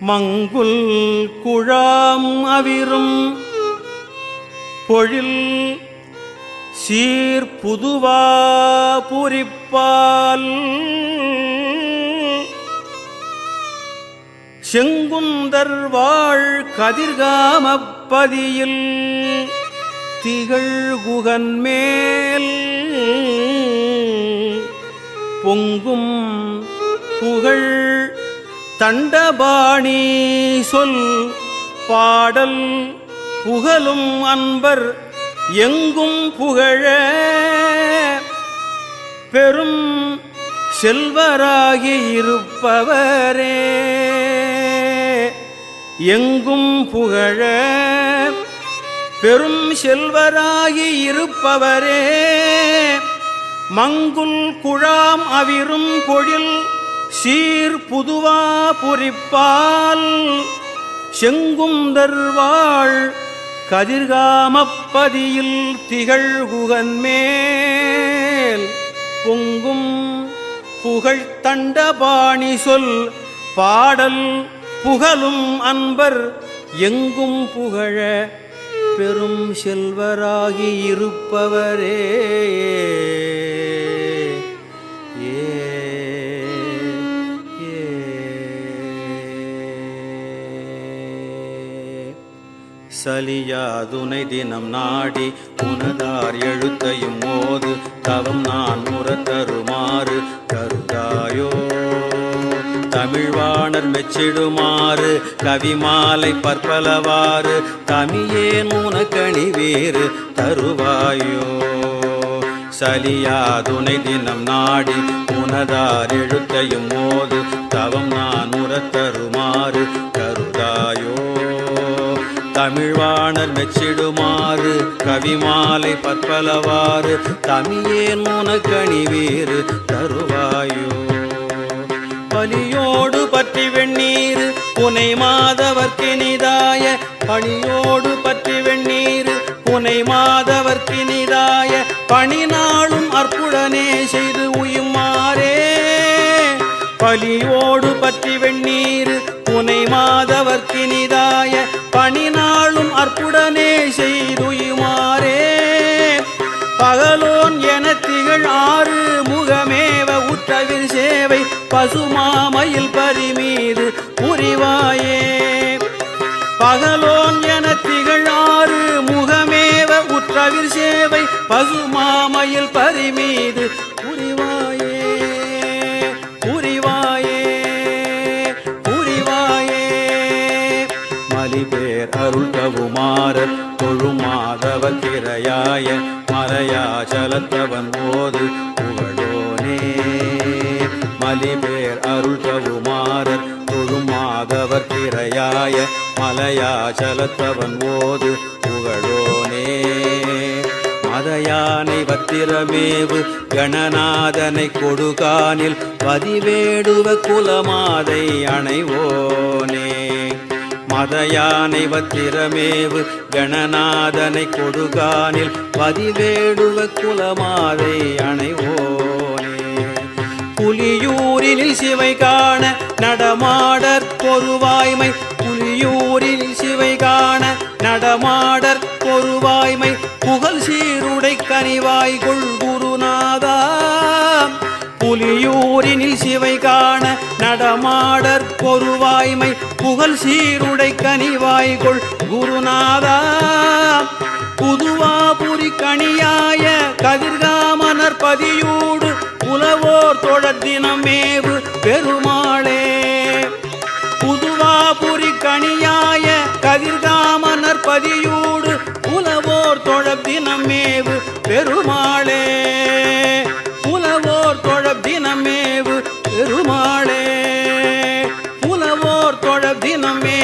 மங்குல் குழாம் அவிரும். பொழில் சீர் புதுவா பூரிப்பால். செங்குந்தர் வாழ் கதிர்காமப்பதியில் திகழ் மேல். பொங்கும் புகழ் தண்டபாணி சொல் பாடல் புகழும் அன்பர் எங்கும் புகழ பெரும் செல்வராகி இருப்பவரே. எங்கும் புகழ பெரும் செல்வராகி இருப்பவரே. மங்குல் குழாம் அவிரும் பொழில் சீர் புதுவா புரிப்பால் செங்குந்தர்வாள் கதிர்காமப்பதியில் திகழ்குகன்மேல் மேல் பொங்கும் புகழ் தண்டபாணி சொல் பாடல் புகழும் அன்பர் எங்கும் புகழ பெரும் செல்வராகி இருப்பவரே. சலியாதுனை தினம் நாடி உனதார் எழுத்தையும் மோது தவம் நான் முறத்தருமாறு கருதாயோ. தமிழ்வாணர் மெச்சிடுமாறு கவிமாலை பற்பலவாறு தமியேன் உனக்கணி வேறு தருவாயோ. சலியாதுனை தினம் நாடி உனதார் எழுத்தையும் மோது தவம் நான் முற தமிழ்வாணர் மெச்சிடுமாறு கவிமாலை பற்பலவாறு தமியேன் உனக்கணி வேறு தருவாயோ. பலியோடு பற்றி வெண்ணீர் புனை மாதவர்க்கினிதாய பணியோடு பற்றி வெண்ணீர் புனை மாதவர்க்கினிதாய பணி நாளும் அற்புடனே செய்து உயுமாறே பலியோடு பற்றி வெண்ணீர் புனை மாதவர்க்கினிதாய பார்ப்புடனே அற்புடனே செய்துயுமாறே. பகலோன் என திகழ் ஆறு முகமேவ உற்றவிர் சேவை பசுமாமையில் பரிமீது புரிவாயே பகலோன் என திகழ் ஆறு முகமேவ உற்றவிர் சேவை பசுமாமையில் பரிமீது புரிவாயே தொழுமாதவர் திரையாய மலையாச்சலத்தவன் போது புகழோனே. மலிபேர் அருள் கவுமாரர் தொழுமாதவர் திரையாய மலையாச்சலத்தவன் போது புகழோனே. மதயானை வத்திரமேவு கணநாதனை கொடுகானில் பதிவேடுவ குலமாதை அணைவோனே. மதயானை வத்திரமேவு கணநாதனை கொடுகானில் பதிவேடுவ குலமாதை அணைவோனே. புலியூரில் சிவை காண நடமாடற் பொருவாய்மை புலியூரில் சிவை காண நடமாடற் பொருவாய்மை புகழ் சீருடை கனிவாய் கொள் குருநாதா. புலியூரினில் சிவை காண நடமாடற் பொருவாய்மை புகழ் சீருடை கனிவாய்கொள் குருநாதா. புதுவாபுரி கணியாய கதிர்காமனர் பதியூடு புலவோர் தொடர்தினமேவு பெருமாளே. புதுவாபுரி கணியாய கதிர்காமனர் பதியூடு புலவோர் தொடர்தினமேவு பெருமாளே. புலவோர் தொடர்தினமேவு பெருமாளே. தினமே